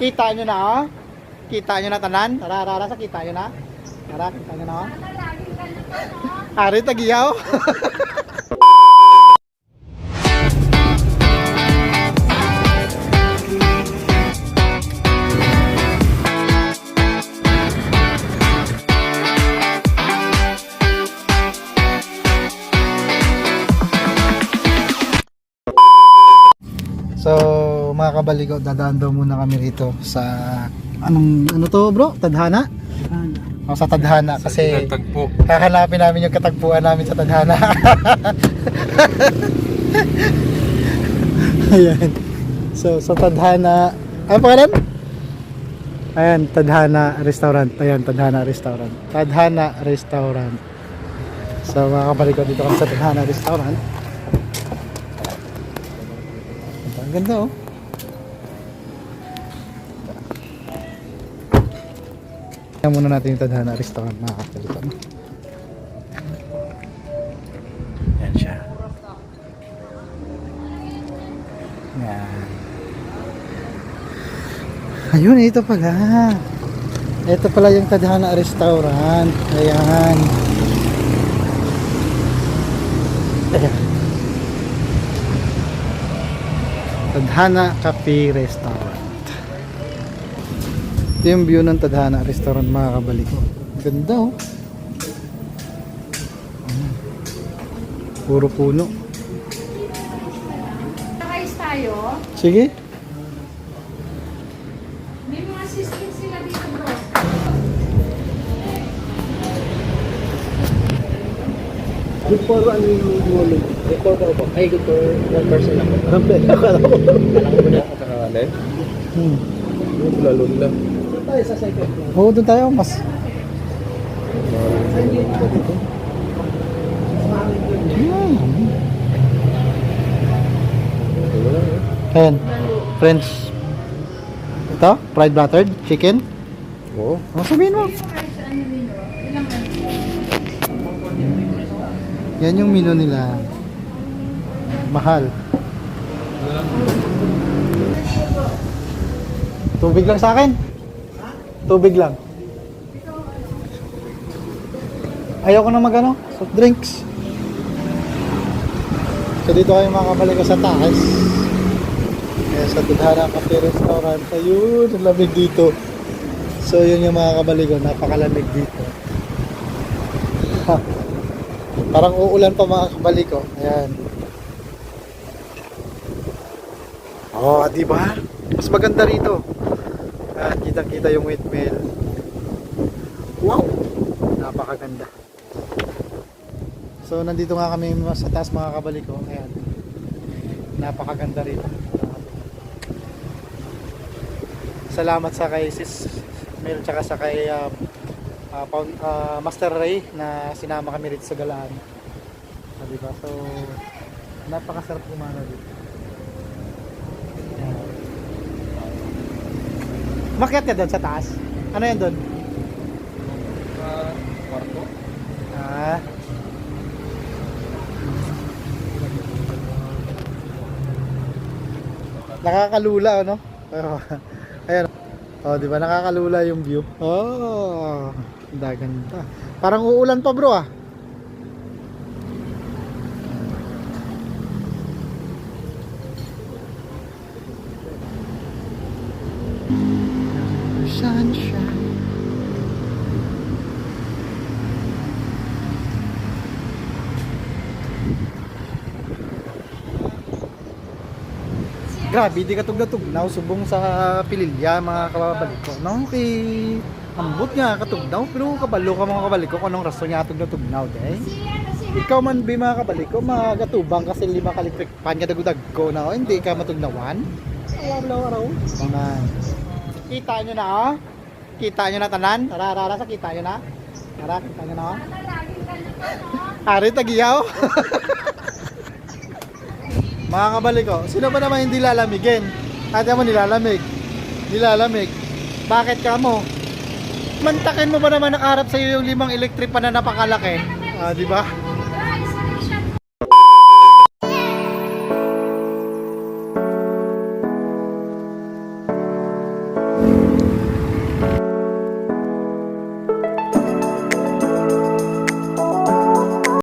Kita nyo na, oh. Kita nyo na tanan. Tara, tara, sa kita nyo na. Tara, kita nyo na, oh. Ari, tagiyaw. mga kabaligo, dadaan daw muna kami rito sa anong ano to, bro? Tadhana? O sa Tadhana kasi Tagpo. hahanapin namin yung katagpuan namin sa Tadhana. Ayan. So, sa Tadhana, ano pangalan? Ayan, Tadhana Restaurant. Ayan, Tadhana Restaurant. Tadhana Restaurant. So, mga kabaligo, dito kami sa Tadhana Restaurant. Ang ganda oh. Tingnan muna natin yung Tadhana Restaurant mga kapalito. No? Yan siya. Yan. Ayun, ito pala. Ito pala yung Tadhana Restaurant. Ayan. Ayan. Tadhana Cafe Restaurant. Ito yung view ng Tadhana Restaurant mga kabalik ko. Ganda oh. Puro puno. Nakais tayo. Sige. May mga system sila dito bro. Good for ano yung wall? Good for po. Ay, good for one person lang. Rampe, akala ko. Alam ko na. Nakakalit. Hmm. Yung lalong lang. Tayo sa second floor. Oo, doon tayo. Mas. Hmm. Ayan. French. Ito? Fried buttered chicken. Oo. Ano sabihin mo? Yan yung menu nila. Mahal. Tubig lang sa akin. Tubig lang. Ayaw ko na magano, soft drinks. So dito kayo makabalik sa taas. Kaya sa Tudhara Cafe Restaurant. Ayun, ang lamig dito. So yun yung mga kabaligo, napakalamig dito. Ha. Parang uulan pa mga kabaligo. Ayan. Oh, di ba? Mas maganda rito. Ayan, kitang-kita yung windmill. Wow! Napakaganda. So nandito nga kami sa taas mga kabaliko. Ayan. Napakaganda rito. Salamat sa kay Sis Mel tsaka sa kay uh, uh, Pound- uh, Master Ray na sinama kami rito sa galaan. So, diba? So napakasarap kumana dito. Makyat ka doon sa taas? Ano yan doon? Sa kwarto. Ah. Nakakalula ano? Ayan. Oh, di ba nakakalula yung view? Oh, ganda. Parang uulan pa, bro ah. Sunshine. Grabe, di katog na tugnaw subong sa pililya mga kababalik ko. No, kay ambot nga katugnaw pero kabalo ka mga kabalik ko kung anong rason niya atog na tugnaw day. Ikaw man bi mga kabalik ko magatubang kasi lima kalipik pan ka dagudag ko na oh, hindi ka matugnawan. Wala araw. Mga kita nyo na oh. Kita nyo na tanan. Tara, tara, sa kita nyo na. Tara, kita nyo na oh. Ari tagiyaw. Mga kabalik ko, sino ba naman hindi lalamigin? Ate mo nilalamig. Nilalamig. Bakit ka mo? Mantakin mo ba naman nakaharap sa iyo yung limang electric pa na napakalaki? Ah, di ba?